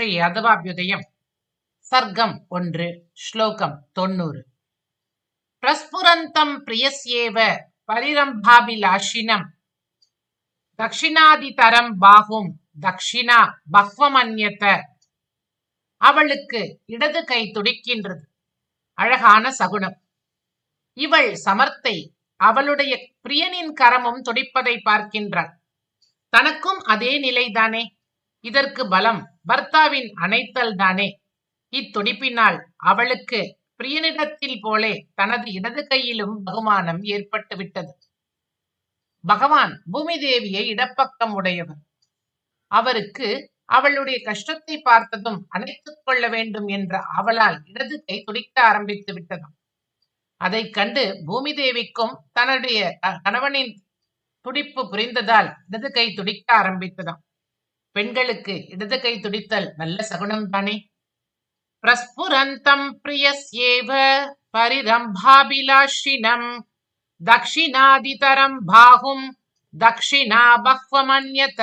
ஸ்ரீ யாதவாபியுதயம். சர்க்கம் ஒன்று ஸ்லோகம் தொண்ணூறு. பிரஸ்புரந்தம் பிரியஸ்யேவ பரிரம்பாபிலாஷினம். தக்ஷிணாதிதரம் பாகும் தக்ஷிணா பக்வமன்யத்த. அவளுக்கு இடது கை துடிக்கின்றது. அழகான சகுனம். இவள் சமர்த்தை அவளுடைய பிரியனின் கரமும் துடிப்பதை பார்க்கின்றாள். தனக்கும் அதே நிலைதானே? இதற்கு பலம் பர்த்தாவின் அணைத்தல் தானே. இத்துடிப்பினால் அவளுக்கு பிரியனிடத்தில் போலே தனது இடது கையிலும் பகுமானம் ஏற்பட்டு விட்டது. பகவான் பூமி தேவியை இடப்பக்கம் உடையவர். அவருக்கு அவளுடைய கஷ்டத்தை பார்த்ததும் அணைத்துக் கொள்ள வேண்டும் என்ற அவளால் இடது கை துடிக்க ஆரம்பித்து விட்டதாம் அதைக் கண்டு பூமி தேவிக்கும் தன்னுடைய கணவனின் துடிப்பு புரிந்ததால் இடது கை துடிக்க ஆரம்பித்ததாம். பெண்களுக்கு இடது கை துடித்தல் நல்ல சகுணம் தானே? பிரஸ்புரந்தம் பிரியஸ்யேவ பரிரம்பாபிலாஷினம். தக்ஷிணாதிதரம் பாகும். தக்ஷிணா பஹ்வமன்யத.